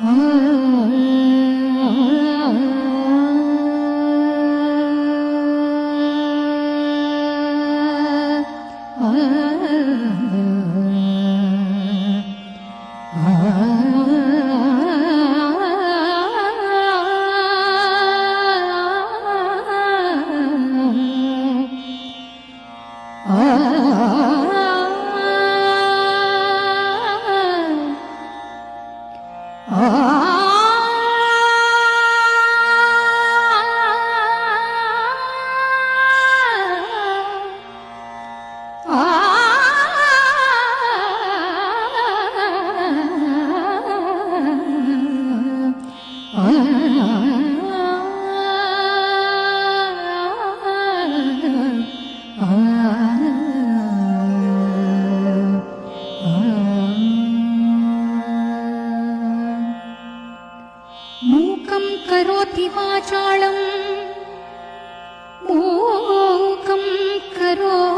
Ah. Ah. करोति वाचालम्। ओकं करो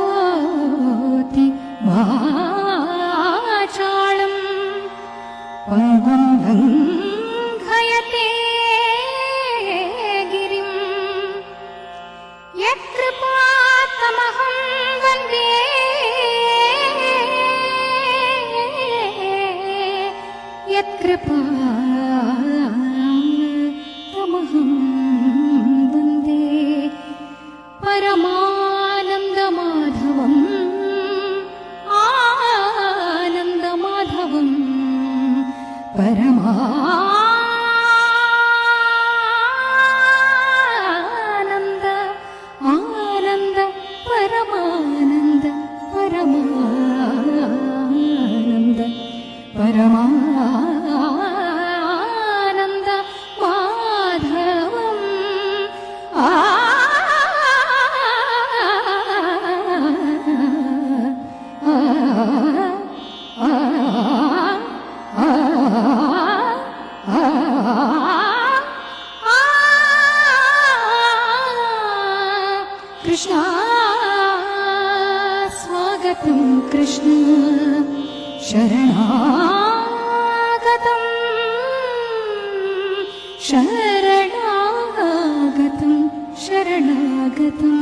शरणागतं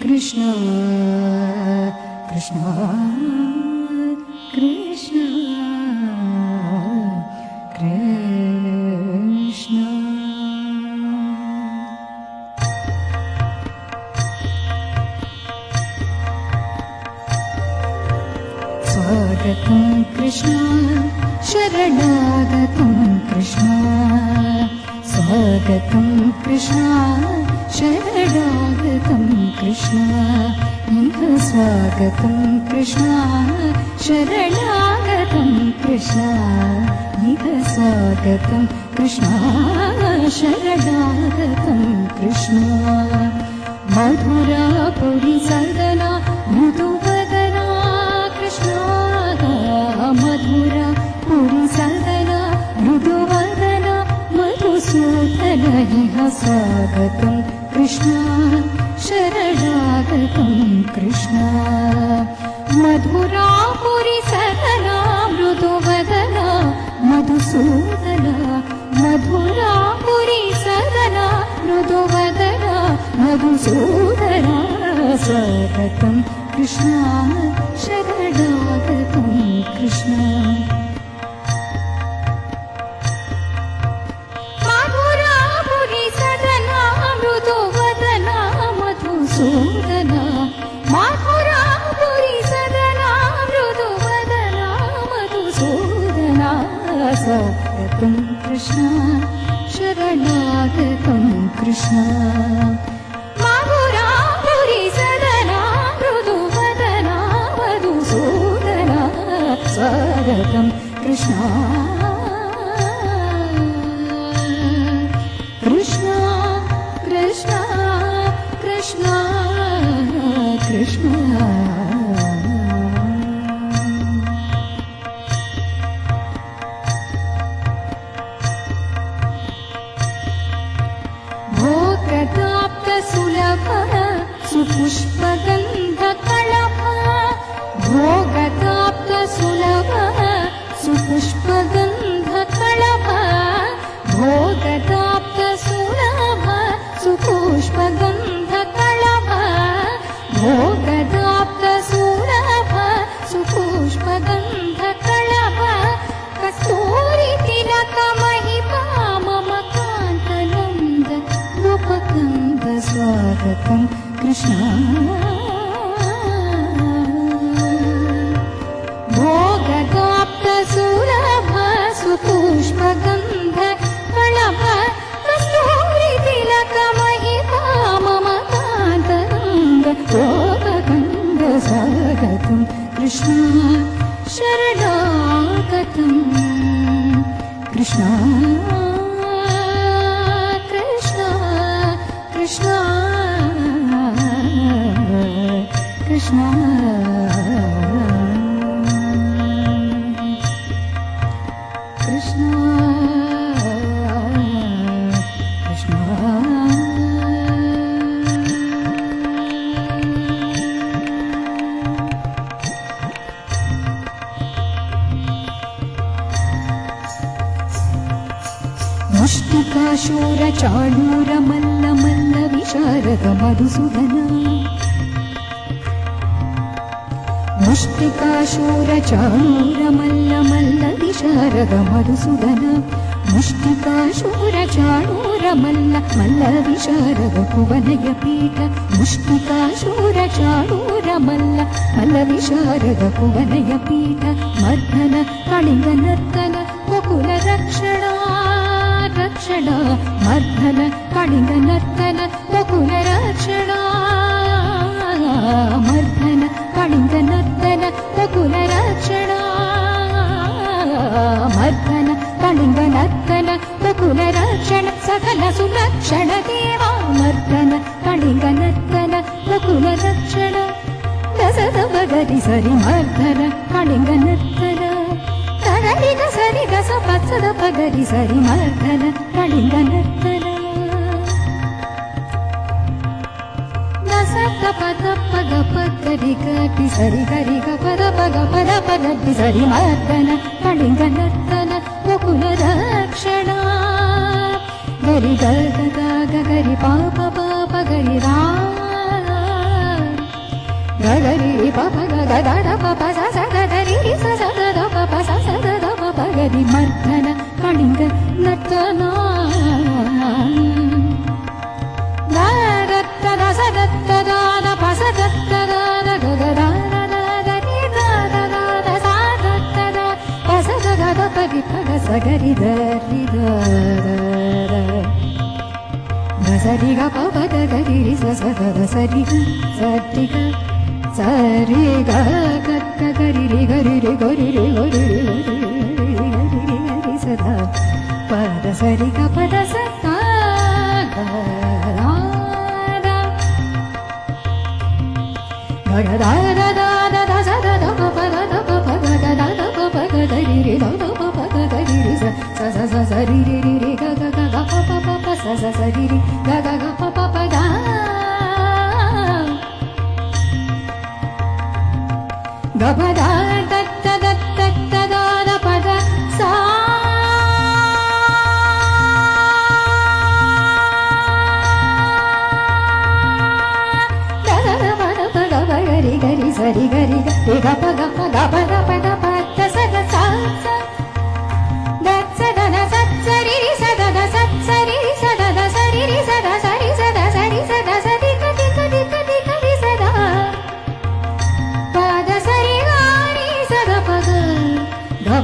कृष्ण कृष्ण कृष्ण कृष्ण। स्वागतं कृष्ण शरणागतं कृष्ण स्वागतं कृष्ण। शरणागतं कृष्ण इह स्वागतं कृष्ण शरणागतं कृष्ण इह स्वागतं कृष्ण शरणागतं कृष्ण। मधुरा सदना मृदुवदना कृष्णा मधुरा पुरि सदना मृदुवदना इह स्वागतम् कृष्ण शरणागतं कृष्ण। मधुरापुरि सदना मृदुवदना मधुसूदना मधुरापुरि सदना मृदुवदना मधुसूदना स्वागतं कृष्ण शरणागतं कृष्ण। சூரனா மாதுரா புரிசதனா மிருது வதனா மதுசூதனா சௌரத்தும் கிருஷ்ணா शरणागतं कृष्ण माधुरा पुरी सदना मृदुवदना मधुसूदना स्वागतं कृष्ण कृष्ण कृष्ण कृष्ण Krishna. भ सुपुष्पगन्धकलभ कूरिति मम कान्तलन्द नृपगन्ध स्वागतं कृष्ण। कृष्ण शरणागतम् कृष्ण कृष्ण कृष्ण శూర చాణూర మల్ల మల్ల విశారద మధుసూదన ముష్టికాశూర చాణూర మల్ల మల్ల విశారద మధుసూదన ముష్టికాశూర చాణూర మల్ల మల్ల విశారద కువనయ పీఠ ముష్టికాశూర చాణూర మల్ల మల్ల విశారద కువనయ పీఠ మర్దన కళింగ నర్తన ముకుల రక్షణ రక్షణ మర్దన కళింగ నర్తన బహుల రక్షణ. మర్దన కళింగ నర్తన బహుల రక్షణ. మర్దన కళింగ నర్తన బహుల రక్షణ. సకల సురక్షణ దేవా మర్దన కళింగ నర్తన బహుల రక్షణ. దశ సరి మర్దన కళింగ నర్తన. సగరిగ సరిగస పచ్చద పగరి సరి మర్దన కళింగ నర్తన సత్త పద పగ పగరి గటి సరి గరిగ పద పగ పద పగటి సరి మర్దన కళింగ నర్తన గకుల రక్షణ గరి గగ గరి పాప పాప గరి రా గరి పప గగ గడ పప గరి గరి రే గరి రే గరి గరి సదా. పద సరి గ పద సరి గర దా దా దా దా స దా దా ప ద ద ప ప గ ద ద ద ప ప గ ద రి రి ద ద ప ప గ ద రి రి స స స స రి రి రి రి గ గ గ గ ప ప ప ప స స స రి రి గ గ గ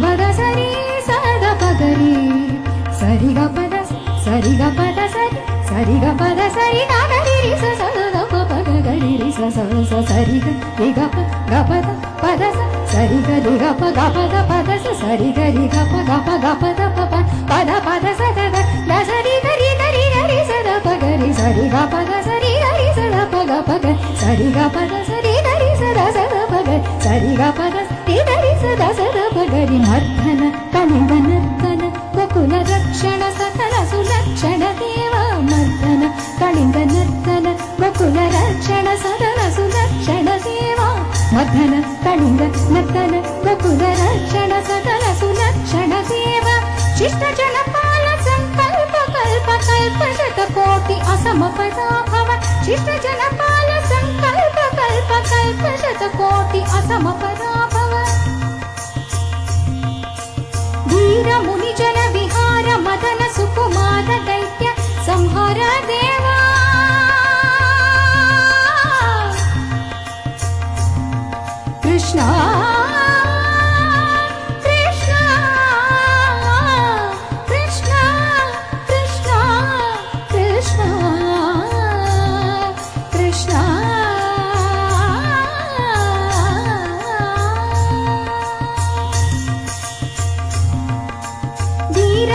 పద సరి సగ పదరి సరిగ పద సరిగ పద సరి సరిగ పద సరి గరి స గప పద గరి స స సరిగ రిగ ప గప పద సరి గరి గప గప ద పద స సరి గరి గప గప గప ద ప పద పద స ద ద సరి గరి గరి గరి స ద ప గరి సరి గప ద సరి గరి స ద ప గప గ సరి గప ద సరి గరి స ద స ద ప గ సరి గప ద సరి గరి सदा सदा भगरिनार्थना উনি যেন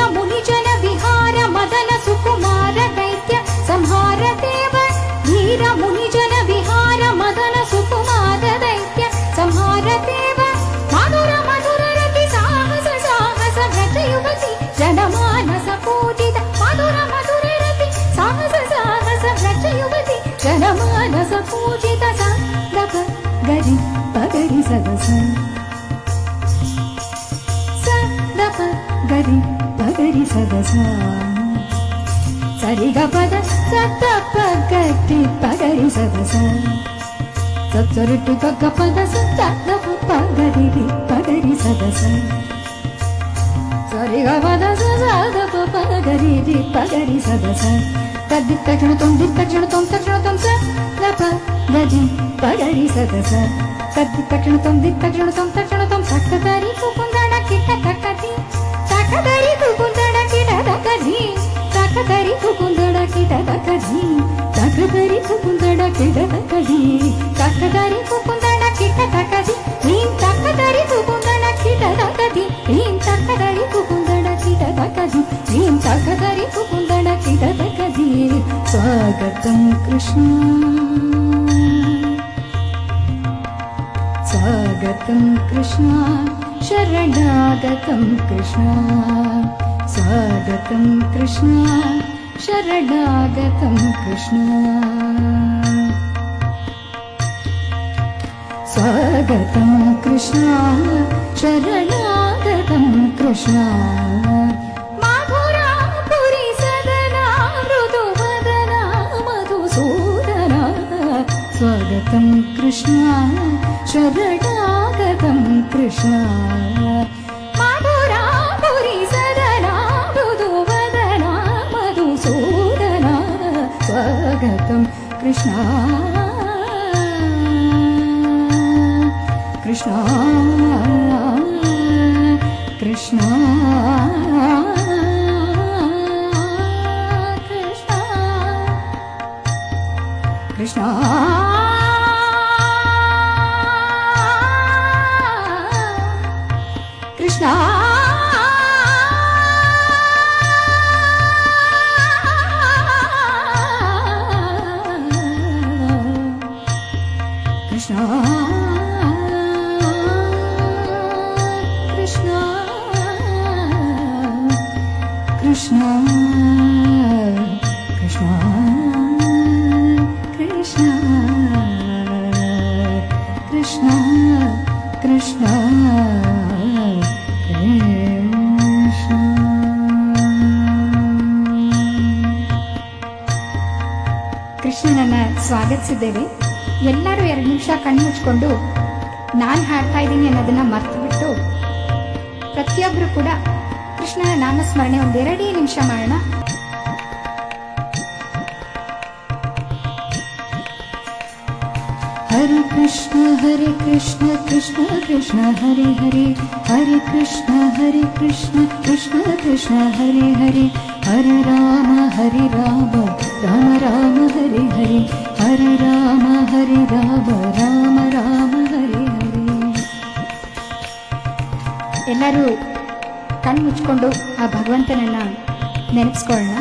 మునిజన విహార మదన సుకుమార దైత్య సంహార దేవ. ధీర మునిజన విహార మదన సుకుమార దైత్య సంహార దేవ. మధుర మధుర రతి సాహస సాహస వ్రత యువతి జనమానస పూజిత. మధుర మధుర రతి సాహస సాహస వ్రత యువతి జనమానస పూజిత. సందప గరి పగరి సదసం సరి సదసా పద సత్త పగటి పగరి సదసా సత్సరుట్టు గగ్గ పద సత్త పగరి పగరి సదసా సరిగ పద సదప పగరి పగరి సదసా తద్ది తక్షణ తొంది తక్షణ తొం తక్షణ తొం సప గజి పగరి సదసా తద్ది తక్షణ తొంది తక్షణ తొం తక్షణ తొం సక్క దారి కిట్ట కక్కటి సక్క తకధి తకదరి కుకుందడ కిడ తకధి తకదరి కుకుందడ కిడ తకధి తకదరి కుకుందడ కిడ తకధి నీం తకదరి కుకుందడ కిడ తకధి నీం తకదరి కుకుందడ కిడ తకధి నీం తకదరి కుకుందడ కిడ తకధి స్వాగతం కృష్ణ. स्वागतं कृष्ण शरणागतं कृष्ण स्वागतं कृष्ण शरणागतं कृष्ण। स्वागतं कृष्ण शरणागतं कृष्ण। माधुरापुरी सदना मृदुवदना मधुसूदना। स्वागतं कृष्ण शरणागतं कृष्ण स्वागतं कृष्ण कृष्ण कृष्ण कृष्ण कृष्ण ಕೃಷ್ಣನನ್ನ ಸ್ವಾಗತಿಸಿದ್ದೇವೆ. ಎಲ್ಲರೂ ಎರಡು ನಿಮಿಷ ಕಣ್ಣು ಮುಚ್ಕೊಂಡು ನಾನು ಹಾಡ್ತಾ ಇದ್ದೀನಿ ಅನ್ನೋದನ್ನ ಮರ್ತು ಬಿಟ್ಟು ಪ್ರತಿಯೊಬ್ಬರು ಕೂಡ ಕೃಷ್ಣನ ನಾಮಸ್ಮರಣೆ ಒಂದೆರಡೇ ನಿಮಿಷ ಮಾಡೋಣ. హరి కృష్ణ హరి కృష్ణ కృష్ణ కృష్ణ హరి హరి హరి కృష్ణ హరి కృష్ణ కృష్ణ కృష్ణ హరి హరి హర రామ హరి రామ రామ రామ హరి హరి హర రామ హరి రామ రామ రామ హరి హరి ಎಲ್ಲರೂ ಕಣ್ಣು ಮುಚ್ಕೊಂಡು ಆ ಭಗವಂತನನ್ನು ನೆನೆಸ್ಕೊಳ್ಳೋಣ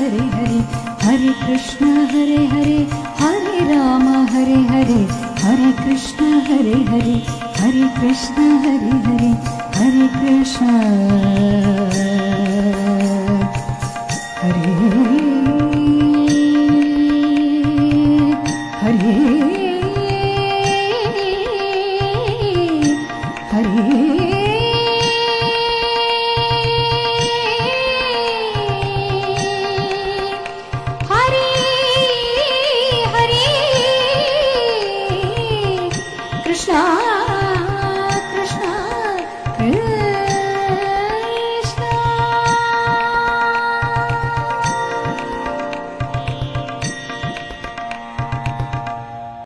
हरे हरे हरे कृष्ण हरे हरे हरे राम हरे हरे हरे कृष्ण हरे हरे हरे कृष्ण हरे हरे हरे कृष्ण। हरे हरे हरे।